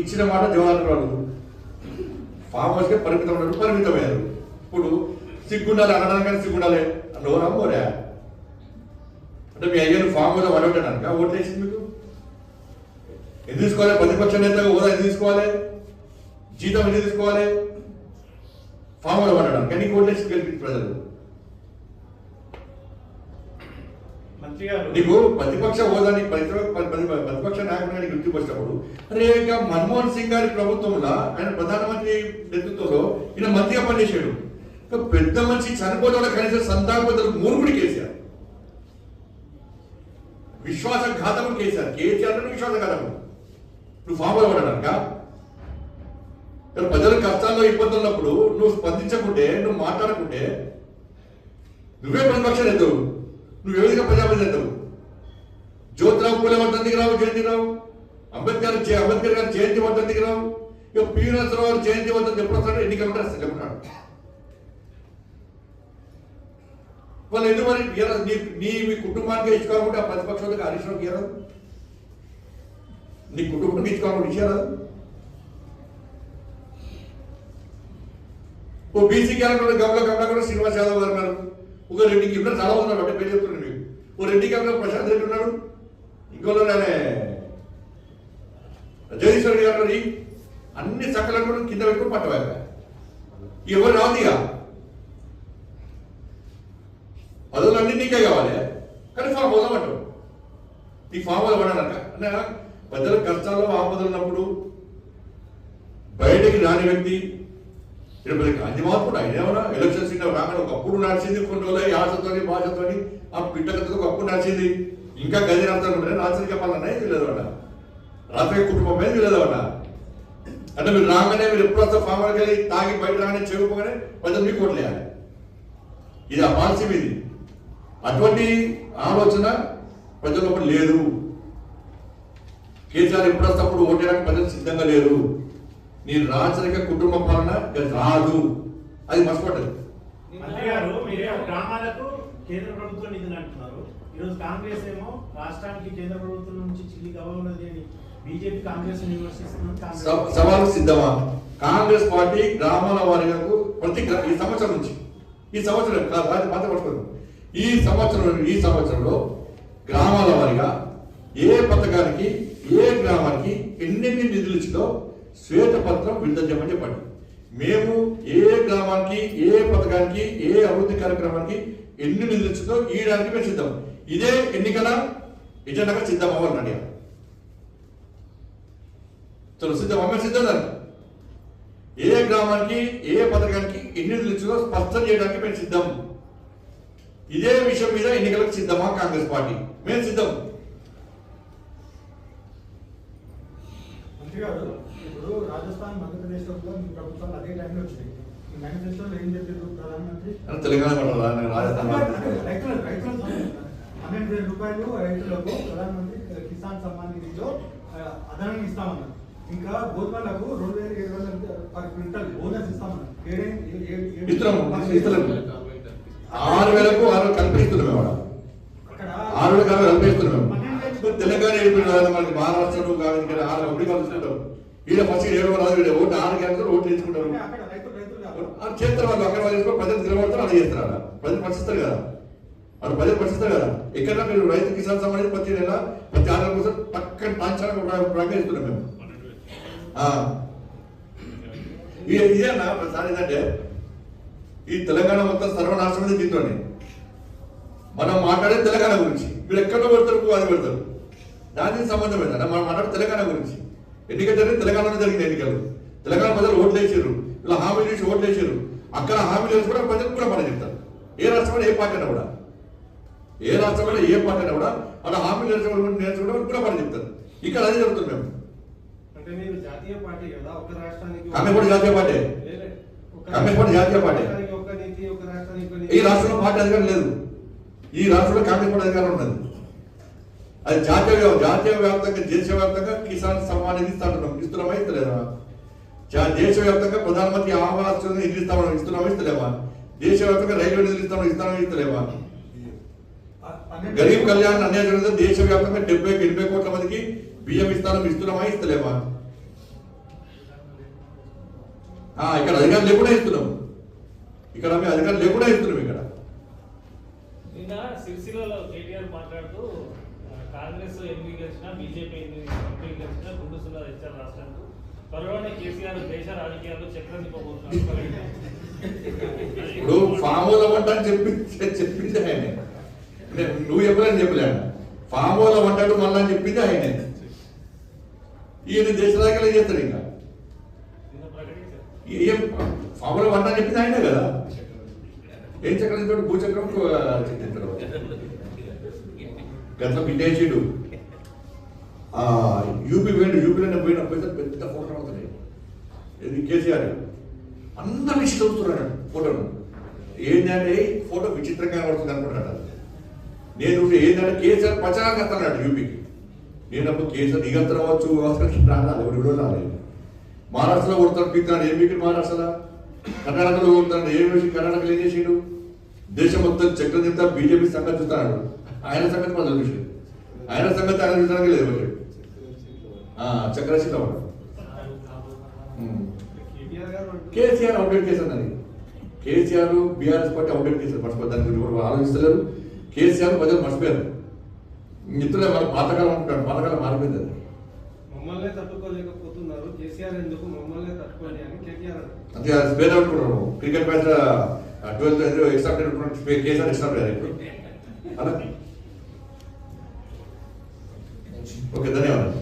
ఇచ్చిన మాట జవహర్ వాళ్ళు ఫామ్ హౌస్కే పరిమితం ఉన్నారు పరిమితమయ్యారు. ఇప్పుడు సిగ్గుండాలి అనడానికి కానీ సిగ్గుండాలి. నోరా మోరా అంటే మీ అయ్యారు ఫామ్ హౌస్ అడగటానికి ఓట్లు వేసింది మీకు? ఎందుకు తీసుకోవాలి ప్రతిపక్ష నేతగా హోదా ఎందుకు తీసుకోవాలి. జీతం ఎందుకు తీసుకోవాలి. ఫామ్ హౌస్ అడగడానికి నీకు ఓట్లు వేసి గెలిపించి ప్రజలు. నీకు ప్రతిపక్ష హోదా నీకు ప్రతి- ప్రతి- ప్రతిపక్ష నాయకుడిగా నీకు గుర్తింపు వచ్చినప్పుడు అరే ఇక మన్మోహన్ సింగ్ గారి ప్రభుత్వంలో ఆయన ప్రధానమంత్రి నేతృత్వంలో ఈయన మంత్రిగా పనిచేశాడు. పెద్ద మనిషి చనిపోతే వాళ్ళ కనీసం సంతాపతులు మూర్ఖుడి కేసీఆర్. విశ్వాసఘాతకుడు కేసీఆర్. కేసీఆర్ అంటే విశ్వాసఘాతకుడు నువ్వు ఫామ్ అవ్వడానిక ప్రజల కష్టాల్లో ఇబ్బందులు ఉన్నప్పుడు నువ్వు స్పందించకుంటే నువ్వు మాట్లాడకుంటే నువ్వే ప్రతిపక్ష నేతవు నువ్వు ఏ విధంగా ప్రజాపతి నేతవు జ్యోతిరావు పూలే వర్ధంతికి రావు జయంతి రావు. అంబేద్కర్ అంబేద్కర్ గారి జయంతి వర్ధంతికి రావు. ఇక పి. నరసరావు జయంతి వర్ధంతి ఎప్పుడు వస్తాడు? ఎన్నికలు ఉంటాయి చెప్తాడు వాళ్ళు ఎందుకు మరి నీ నీ మీ కుటుంబానికి ఇచ్చుకోవాలంటే ఆ ప్రతిపక్షాలకు హరీష్ రావు ఇయ్యరాదు నీ కుటుంబం ఇచ్చుకోవాలంటే ఇచ్చారా ఓ బీసీ క్యాలెండర్ గమల గమల కూడా శ్రీనివాస్ యాదవ్ గారు ఉన్నారు. ఒక రెడ్డి ఇప్పుడు చాలా ఉన్నారు అంటే పేరు చెప్తున్నాను మీకు. ఓ రెడ్డి క్యాలెండర్ ప్రశాంత్ రెడ్డి ఉన్నాడు. ఇంకోలో నేనే జగదీశ్వర గారు అన్ని సకలం కూడా కింద పెట్టుకుని పట్టవాక ఎవరు రాదు ఇక. పదవులు అన్ని నీకే కావాలి. కానీ ఫామ్ హౌస్ నీ ఫామ్ పోదామన్నానంట ప్రజల కష్టాల్లో ఆపదలు ఉన్నప్పుడు బయటకి రాని వ్యక్తి ఇక్కడ మరి గాంధీ మార్పుడు ఆయన ఏమన్నా ఎలక్షన్స్ రాగానే ఒకప్పుడు నడిచింది కొన్ని రోజులు యాసతోని భాషతోని ఆ పిట్టకతో ఒకప్పుడు నడిచింది. ఇంకా గది నడతాను రాత్రి చెప్పాలన్నా ఇది లేదు అన్న. రాత్రి కుటుంబం మీద లేదు అన్న. అంటే మీరు రాగానే మీరు ఎప్పుడు వస్తారు ఫామ్ వెళ్ళి తాగి బయట రాగానే చెప్పుకోగానే ప్రజలు మీకు ఓట్లేయాలి ఇది ఆ పాలసీ మీది. అటువంటి ఆలోచన ప్రజల లోపల లేదు. కేసీఆర్ ఎప్పుడు వస్తప్పుడు ఓటేయడానికి ప్రజలు సిద్ధంగా లేరు. నీ రాచరిక కుటుంబ పాలన రాదు. అది మర్చిపోతుంది గ్రామాలకు కేంద్ర ప్రభుత్వం నిధులు అంటున్నారు. ఈరోజు కాంగ్రెస్ ఏమో రాష్ట్రానికి కేంద్ర ప్రభుత్వం నుంచి చిల్లి ఉన్నది అని బీజేపీ కాంగ్రెస్ కాంగ్రెస్ సవాలు సిద్ధమా? కాంగ్రెస్ పార్టీ గ్రామాల వారిగా ప్రతి ఈ సంవత్సరం నుంచి. ఈ సంవత్సరం పట్టుకోదు ఈ సంవత్సరం ఈ సంవత్సరంలో గ్రామాల వారిగా ఏ పథకానికి ఏ గ్రామానికి ఎన్నెన్ని నిధులు ఇచ్చిందో శ్వేతపత్రం విడుదల చేయమని చెప్పండి. మేము ఏ గ్రామానికి ఏ పథకానికి ఏ అభివృద్ధి కార్యక్రమానికి ఎన్ని నిధులు ఇచ్చిందో ఇవ్వడానికి మేము సిద్ధం. ఇదే ఎన్నికల ఎజెండాగా సిద్ధం అవ్వాలని చలో సిద్ధం సిద్ధం ఏ గ్రామానికి ఏ పథకానికి ఎన్ని నిధులు ఇచ్చిందో స్పష్టం చేయడానికి మేము సిద్ధం. ఇదే విషయం మీద ఎన్నికలకు సిద్ధమా కాంగ్రెస్ పార్టీ? మేము సిద్ధం. గారు ఇప్పుడు రాజస్థాన్ మధ్యప్రదేశ్లో ప్రభుత్వాలు అదే టైంలో వచ్చినాయి. ఈ మేనిఫెస్టోలో ఏం చెప్పారు ప్రధానమంత్రి? తెలంగాణ రైతులు పన్నెండు వేల రూపాయలు రైతులకు ప్రధానమంత్రి కిసాన్ సమ్మాన్ నిధిలో అదనంగా ఇస్తామన్నారు. ఇంకా గోధుమలకు రెండు వేల ఏడు వందల పర్ క్వింటల్ బోనస్ ఇస్తామన్నారు. ఆరు వేలకు ఆరు కల్పిస్తున్నాం వేలకు ఆరు వేలు కల్పిస్తున్నాం తెలంగాణ కదా మనకి మహారాష్ట్రలో కాదు ఇక్కడ ఒకటి కలుసుకుంటాం ఈడ ఫస్ట్ ఏడు రాదు ఓటు క్యాన్సర్ ఓటు తెచ్చుకుంటారు చేస్తారు వాళ్ళు అక్కడ వాళ్ళు ప్రజలు నిలబడతారు అలా చేస్తారు ప్రజలు పరిస్థిస్తారు కదా. వాళ్ళు ప్రజలు పరిస్థిస్తారు కదా. ఎక్కడ మీరు రైతు కిసాన్ సంబంధించి ప్రతి నెల ప్రతి కోసం పక్కన పాంచాలను ప్రకటిస్తున్నాం మేము. ఆ. ఇదే ఇదే అన్న ప్రధాన ఏంటంటే ఈ తెలంగాణ మొత్తం సర్వనాశనం దీంతోనే. మనం మాట్లాడే తెలంగాణ గురించి. మీరు ఎక్కడో పెడతారు అది పెడతారు. దానికి సంబంధం ఏంటంటే మనం మాట్లాడే తెలంగాణ గురించి. ఎన్నికలు జరిగింది తెలంగాణలో జరిగింది ఎన్నికలు. తెలంగాణ ప్రజలు ఓట్లు వేసారు ఇలా హామీలు వేసి ఓట్లు వేసారు అక్కడ హామీలు వేసి కూడా ప్రజలు కూడా పని చెప్తారు ఏ రాష్ట్రంలో ఏ పార్టీ అయినా కూడా. ఏ రాష్ట్రంలో ఏ పార్టీ అయినా కూడా అలా హామీలు నేర్చుకోవడం నేర్చుకోవడం కూడా పని చెప్తారు ఇక్కడ అదే జరుగుతుంది మేము. కాంగ్రెస్ పార్టీ జాతీయ పార్టీ. కాంగ్రెస్ పార్టీ జాతీయ పార్టీ. ఈ రాష్ట్రంలో పార్టీ అధికారం లేదు. ఈ రాష్ట్రంలో కాంగ్రెస్ పార్టీ అధికారం ఉన్నది. అది జాతీయ జాతీయ వ్యాప్తంగా దేశవ్యాప్తంగా కిసాన్ సమ్మాన్ నిధి ఇస్తాం ఇస్తున్నామా ఇస్తలేదా? దేశవ్యాప్తంగా ప్రధానమంత్రి ఆవాస్ నిధి ఇస్తామని ఇస్తున్నామా ఇస్తలేమా? దేశవ్యాప్తంగా రైల్వే నిధులు ఇస్తామని ఇస్తామా ఇస్తలేమా? గరీబ్ కళ్యాణ్ అన్యాయ దేశవ్యాప్తంగా డెబ్బై ఎనభై కోట్ల మందికి బియ్యం ఇస్తాను ఇస్తున్నామా ఇస్తలేమా? ఇక్కడ అధికారులు లేకుండా ఇస్తున్నాం. ఇక్కడ మేము అధికారులు లేకుండా ఇస్తున్నాం ఇక్కడ. నిన్న సిరిసిల్లలో కేటీఆర్ మాట్లాడుతూ కాంగ్రెస్ ఎన్ని గెలిచినా బీజేపీ ఎన్ని ఎంపీ గెలిచినా గుండు సున్నా తెచ్చారు రాష్ట్రానికి. త్వరలోనే కేసీఆర్ దేశ రాజకీయాల్లో చక్రం ఇప్పుడు అని చెప్పి చెప్పింది ఆయన. నువ్వు చెప్పలేని చెప్పలే ఆయన. ఫామోల వంటడు మళ్ళీ అని చెప్పింది ఆయన. ఈయన దేశ రాజకీయాలు చేస్తాడు ఇంకా? నిన్న ప్రకటించారు. ఏం ఫామోల వంట అని చెప్పింది ఆయనే కదా. ఏం చక్రం? చెప్పాడు భూచక్రం చెప్తాడు గత బిడ్డేసాడు ఆ యూపీ పోయిన యూపీలో పోయిన పోయితే పెద్ద ఫోటో అవుతుంది ఇది కేసీఆర్. అందరూ ఇష్టం అవుతున్నాడు ఫోటోను ఏంటంటే ఫోటో విచిత్రంగా పడుతుంది అనుకుంటాడు నేను ఏంటంటే కేసీఆర్ ప్రచారం చేస్తున్నాడు యూపీకి నేను అప్పుడు కేసీఆర్ దిగంత రావచ్చు అవసరం రాలేదు ఎవరు రాలేదు. మహారాష్ట్రలో కొడుతాడు పీకుతాడు ఏం పీకి మహారాష్ట్రలో? కర్ణాటకలో కొడుతాడు ఏం కర్ణాటకలో ఏం చేసాడు? దేశం మొత్తం చక్రం చెప్తా బీజేపీ సంగతి చూస్తున్నాడు. ఆయన సంగతి మనం చూసాడు ఆయన సంగతి ఆయన చూడడానికి లేదు ఎవరు చక్రశీల. అంటున్నారు. కేసీఆర్ అవుట్డేట్ కేసు అన్నది. KCR BRS party outdate case మర్చిపోయి దాని గురించి కూడా ఆలోచిస్తలేరు. కేసీఆర్ ప్రజలు మర్చిపోయారు. మిత్రులే మన పాతకాలం ఉంటాడు పాతకాలం మారిపోయింది అది. మమ్మల్నే తట్టుకోలేకపోతున్నారు. కేసీఆర్ ఎందుకు మమ్మల్నే తట్టుకోండి అని కేటీఆర్. అంతే అది స్పేర్ అనుకుంటారు cricket match twelfth extra KCR extra అలా Ok, Daniel.